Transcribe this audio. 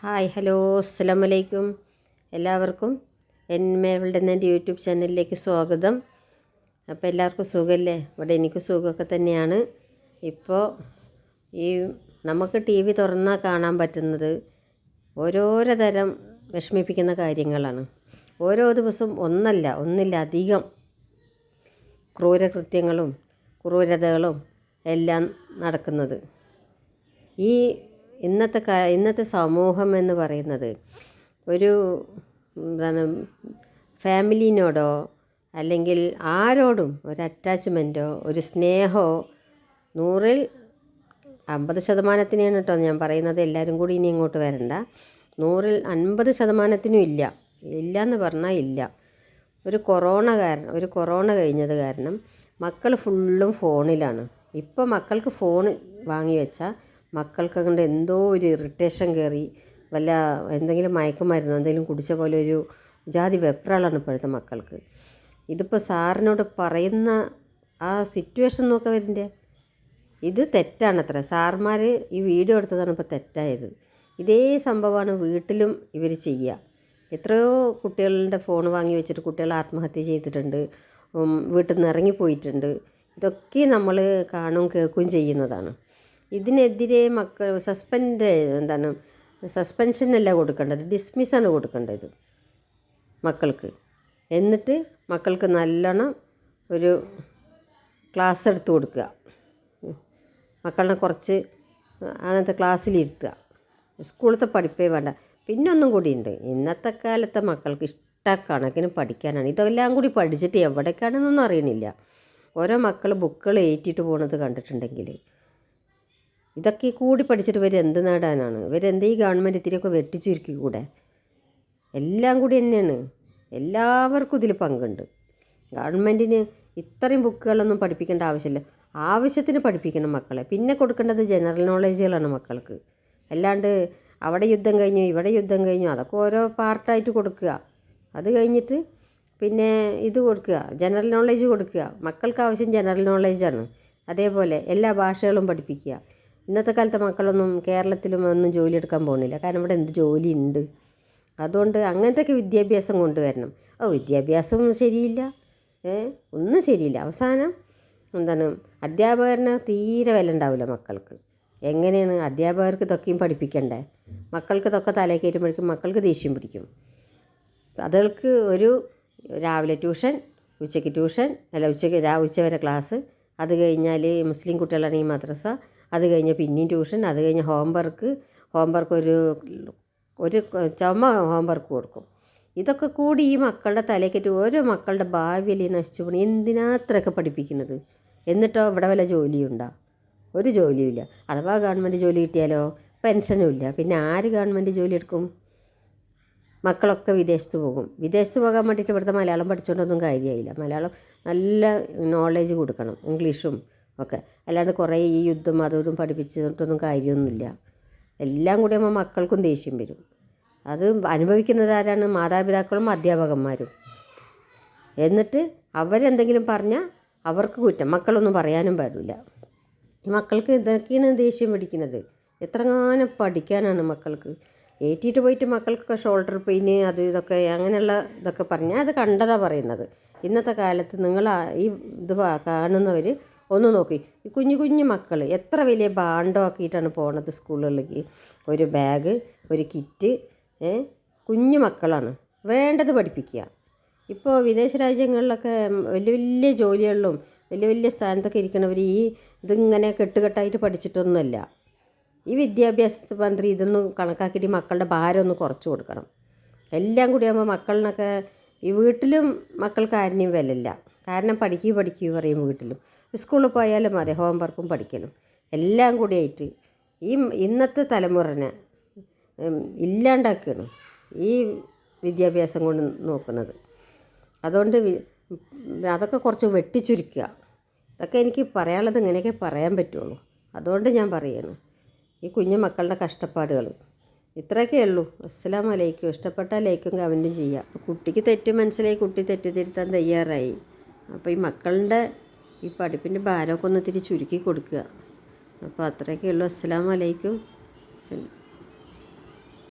Hi hello അസ്സാം വലൈക്കും എല്ലാവർക്കും എന്മേവളുടെ എന്റെ യൂട്യൂബ് ചാനലിലേക്ക് സ്വാഗതം. അപ്പോൾ എല്ലാവർക്കും സുഖമല്ലേ? ഇവിടെ എനിക്ക് സുഖമൊക്കെ തന്നെയാണ്. ഇപ്പോൾ ഈ നമുക്ക് ടി വി തുറന്നാൽ കാണാൻ പറ്റുന്നത് ഓരോരോ തരം വിഷമിപ്പിക്കുന്ന കാര്യങ്ങളാണ്. ഓരോ ദിവസം ഒന്നല്ല ഒന്നില്ല ഒന്നിലധികം ക്രൂരകൃത്യങ്ങളും ക്രൂരതകളും എല്ലാം നടക്കുന്നത്. ഈ ഇന്നത്തെ ഇന്നത്തെ സമൂഹം എന്ന് പറയുന്നത് ഒരു എന്താണ് ഫാമിലിനോടോ അല്ലെങ്കിൽ ആരോടും ഒരു അറ്റാച്ച്മെന്റോ ഒരു സ്നേഹമോ നൂറിൽ അമ്പത് ശതമാനത്തിനാണ് കേട്ടോ ഞാൻ പറയുന്നത്. എല്ലാവരും കൂടി ഇനി ഇങ്ങോട്ട് വരണ്ട. നൂറിൽ അൻപത് ശതമാനത്തിനും ഇല്ല. ഇല്ല എന്ന് പറഞ്ഞാൽ ഇല്ല. ഒരു കൊറോണ കാരണം ഒരു കൊറോണ കഴിഞ്ഞത് കാരണം മക്കൾ ഫുള്ളും ഫോണിലാണ്. ഇപ്പോൾ മക്കൾക്ക് ഫോൺ വാങ്ങി വെച്ചാൽ മക്കൾക്ക് കണ്ട് എന്തോ ഒരു ഇറിറ്റേഷൻ കയറി വല്ല എന്തെങ്കിലും മയക്കുമരുന്നോ എന്തെങ്കിലും കുടിച്ച പോലെ ഒരു ജാതി വെപ്രാളാണ് ഇപ്പോഴത്തെ മക്കൾക്ക്. ഇതിപ്പോൾ സാറിനോട് പറയുന്ന ആ സിറ്റുവേഷൻ നോക്കാൻ വരിന്റെ ഇത് തെറ്റാണത്ര. സാർമാർ ഈ വീഡിയോ എടുത്തതാണ് ഇപ്പോൾ തെറ്റായത്. ഇതേ സംഭവമാണ് വീട്ടിലും ഇവർ ചെയ്യുക എത്രയോ കുട്ടികളുടെ ഫോൺ വാങ്ങി വെച്ചിട്ട് കുട്ടികൾ ആത്മഹത്യ ചെയ്തിട്ടുണ്ട്. വീട്ടിൽ നിന്ന് ഇറങ്ങിപ്പോയിട്ടുണ്ട്. ഇതൊക്കെ നമ്മൾ കാണും കേൾക്കുകയും ചെയ്യുന്നതാണ്. ഇതിനെതിരെ മക്കൾ സസ്പെൻഡ് എന്താണ് സസ്പെൻഷനല്ല കൊടുക്കേണ്ടത് ഡിസ്മിസ്സാണ് കൊടുക്കേണ്ടത് മക്കൾക്ക്. എന്നിട്ട് മക്കൾക്ക് നല്ലോണം ഒരു ക്ലാസ് എടുത്ത് കൊടുക്കുക. മക്കളെ കുറച്ച് അങ്ങനത്തെ ക്ലാസ്സിലിരുത്തുക സ്കൂളത്തെ പഠിപ്പേ വേണ്ട. പിന്നെ ഒന്നും കൂടിയുണ്ട് ഇന്നത്തെ കാലത്തെ മക്കൾക്ക് ഇഷ്ടക്കണക്കിന് പഠിക്കാനാണ്. ഇതെല്ലാം കൂടി പഠിച്ചിട്ട് എവിടേക്കാണെന്നൊന്നും അറിയണില്ല. ഓരോ മക്കൾ ബുക്കുകൾ ഏറ്റിട്ട് പോണത് കണ്ടിട്ടുണ്ടെങ്കിൽ ഇതൊക്കെ കൂടി പഠിച്ചിട്ട് ഇവർ എന്ത് നേടാനാണ്? ഇവരെന്ത് ഈ ഗവൺമെന്റ് ഇത്തിരിയൊക്കെ വെട്ടിച്ചുരുക്കി കൂടെ? എല്ലാം കൂടി തന്നെയാണ്. എല്ലാവർക്കും ഇതിൽ പങ്കുണ്ട്. ഗവൺമെന്റിന് ഇത്രയും ബുക്കുകളൊന്നും പഠിപ്പിക്കേണ്ട ആവശ്യമില്ല. ആവശ്യത്തിന് പഠിപ്പിക്കണം മക്കളെ. പിന്നെ കൊടുക്കേണ്ടത് ജനറൽ നോളേജുകളാണ് മക്കൾക്ക്. അല്ലാണ്ട് അവിടെ യുദ്ധം കഴിഞ്ഞു ഇവിടെ യുദ്ധം കഴിഞ്ഞു അതൊക്കെ ഓരോ പാർട്ടായിട്ട് കൊടുക്കുക. അത് കഴിഞ്ഞിട്ട് പിന്നെ ഇത് കൊടുക്കുക ജനറൽ നോളേജ് കൊടുക്കുക. മക്കൾക്ക് ആവശ്യം ജനറൽ നോളേജാണ്. അതേപോലെ എല്ലാ ഭാഷകളും പഠിപ്പിക്കുക. ഇന്നത്തെ കാലത്തെ മക്കളൊന്നും കേരളത്തിലും ഒന്നും ജോലി എടുക്കാൻ പോകുന്നില്ല കാരണം ഇവിടെ എന്ത് ജോലി ഉണ്ട് അതുകൊണ്ട് അങ്ങനത്തെയൊക്കെ വിദ്യാഭ്യാസം കൊണ്ടുവരണം. ഓ വിദ്യാഭ്യാസം ശരിയില്ല. ഒന്നും ശരിയില്ല. അവസാനം എന്താണ്? അധ്യാപകരന് തീരെ വില ഉണ്ടാവില്ല മക്കൾക്ക്. എങ്ങനെയാണ് അധ്യാപകർക്ക് ഇതൊക്കെയും പഠിപ്പിക്കണ്ടേ? മക്കൾക്ക് ഇതൊക്കെ തലേ കയറ്റുമ്പോഴേക്കും മക്കൾക്ക് ദേഷ്യം പിടിക്കും. അതുകൾക്ക് ഒരു രാവിലെ ട്യൂഷൻ ഉച്ചയ്ക്ക് ട്യൂഷൻ അല്ല ഉച്ചയ്ക്ക് രാ ഉച്ച വരെ ക്ലാസ്. അത് കഴിഞ്ഞാൽ മുസ്ലിം കുട്ടികളാണെങ്കിൽ മദ്രസ. അത് കഴിഞ്ഞ് പിന്നെയും ട്യൂഷൻ അത് കഴിഞ്ഞ് ഹോം വർക്ക് ഒരു ഒരു ചുമ ഹോംവർക്ക് കൊടുക്കും. ഇതൊക്കെ കൂടി ഈ മക്കളുടെ തലയ്ക്കേറ്റ് ഓരോ മക്കളുടെ ഭാവിയിൽ നശിച്ചു പോണി എന്തിനാ അത്രയൊക്കെ പഠിപ്പിക്കുന്നത്? എന്നിട്ടോ ഇവിടെ വല്ല ജോലിയുണ്ടോ? ഒരു ജോലിയുമില്ല. അഥവാ ഗവൺമെന്റ് ജോലി കിട്ടിയാലോ? പെൻഷനും ഇല്ല. പിന്നെ ആര് ഗവൺമെന്റ് ജോലി എടുക്കും? മക്കളൊക്കെ വിദേശത്ത് പോകും. വിദേശത്ത് പോകാൻ വേണ്ടിയിട്ട് ഇവിടുത്തെ മലയാളം പഠിച്ചുകൊണ്ടൊന്നും കാര്യമായില്ല മലയാളം നല്ല നോളേജ് കൊടുക്കണം. ഇംഗ്ലീഷും ഒക്കെ. അല്ലാണ്ട് കുറേ ഈ യുദ്ധം അതും പഠിപ്പിച്ചിട്ടൊന്നും കാര്യമൊന്നുമില്ല. എല്ലാം കൂടി ആകുമ്പോൾ മക്കൾക്കും ദേഷ്യം വരും. അത് അനുഭവിക്കുന്നത് ആരാണ്? മാതാപിതാക്കളും അധ്യാപകന്മാരും. എന്നിട്ട് അവരെന്തെങ്കിലും പറഞ്ഞാൽ അവർക്ക് കുറ്റം. മക്കളൊന്നും പറയാനും പാടില്ല. മക്കൾക്ക് ഇതൊക്കെയാണ് ദേഷ്യം പിടിക്കുന്നത്. എത്രങ്ങാനും പഠിക്കാനാണ് മക്കൾക്ക്. ഏറ്റിട്ട് പോയിട്ട് മക്കൾക്കൊക്കെ ഷോൾഡർ പെയിന് അത് ഇതൊക്കെ അങ്ങനെയുള്ള ഇതൊക്കെ പറഞ്ഞാൽ അത് കണ്ടതാണ് പറയുന്നത്. ഇന്നത്തെ കാലത്ത് നിങ്ങൾ ഈ ഇത് കാണുന്നവർ ഒന്ന് നോക്കി. ഈ കുഞ്ഞു കുഞ്ഞു മക്കൾ എത്ര വലിയ ബാണ്ടോ ആക്കിയിട്ടാണ് പോണത് സ്കൂളുകളിലേക്ക് ഒരു ബാഗ് ഒരു കിറ്റ് കുഞ്ഞു മക്കളാണ്. വേണ്ടത് പഠിപ്പിക്കുക. ഇപ്പോൾ വിദേശ രാജ്യങ്ങളിലൊക്കെ വലിയ വലിയ ജോലികളിലും വലിയ വലിയ സ്ഥാനത്തൊക്കെ ഇരിക്കണവർ ഈ ഇതിങ്ങനെ കെട്ടുകെട്ടായിട്ട് പഠിച്ചിട്ടൊന്നുമല്ല. ഈ വിദ്യാഭ്യാസ മന്ത്രി ഇതൊന്നും കണക്കാക്കിയിട്ട് മക്കളുടെ ഭാരം ഒന്ന് കുറച്ച് കൊടുക്കണം. എല്ലാം കൂടി ആകുമ്പോൾ മക്കളിനൊക്കെ ഈ വീട്ടിലും മക്കൾക്ക് ആരിനെയും വിലയില്ല. കാരണം പഠിക്കുക പഠിക്കുക പറയും വീട്ടിലും. സ്കൂളിൽ പോയാലും അതെ ഹോംവർക്കും പഠിക്കലും. എല്ലാം കൂടിയായിട്ട് ഈ ഇന്നത്തെ തലമുറനെ ഇല്ലാണ്ടാക്കണം ഈ വിദ്യാഭ്യാസം കൊണ്ട് നോക്കുന്നത്. അതുകൊണ്ട് അതൊക്കെ കുറച്ച് വെട്ടിച്ചുരുക്കുക. അതൊക്കെ എനിക്ക് പറയാനുള്ളത് ഇങ്ങനെയൊക്കെ പറയാൻ പറ്റുള്ളൂ. അതുകൊണ്ട് ഞാൻ പറയണം ഈ കുഞ്ഞു മക്കളുടെ കഷ്ടപ്പാടുകൾ. ഇത്രയൊക്കെ ഉള്ളൂ. അസ്സലാമലൈക്കും ഇഷ്ടപ്പെട്ട ലൈക്കും കമന്റും ചെയ്യാം. കുട്ടിക്ക് തെറ്റ് മനസ്സിലായി കുട്ടി തെറ്റ് തിരുത്താൻ തയ്യാറായി. അപ്പോൾ ഈ മക്കളുടെ ഈ പഠിപ്പിന്റെ ഭാരമൊക്കെ ഒന്ന് ഇത്തിരി ചുരുക്കി കൊടുക്കുക. അപ്പോൾ അത്രയൊക്കെ ഉള്ളൂ. അസ്സലാം വലൈക്കും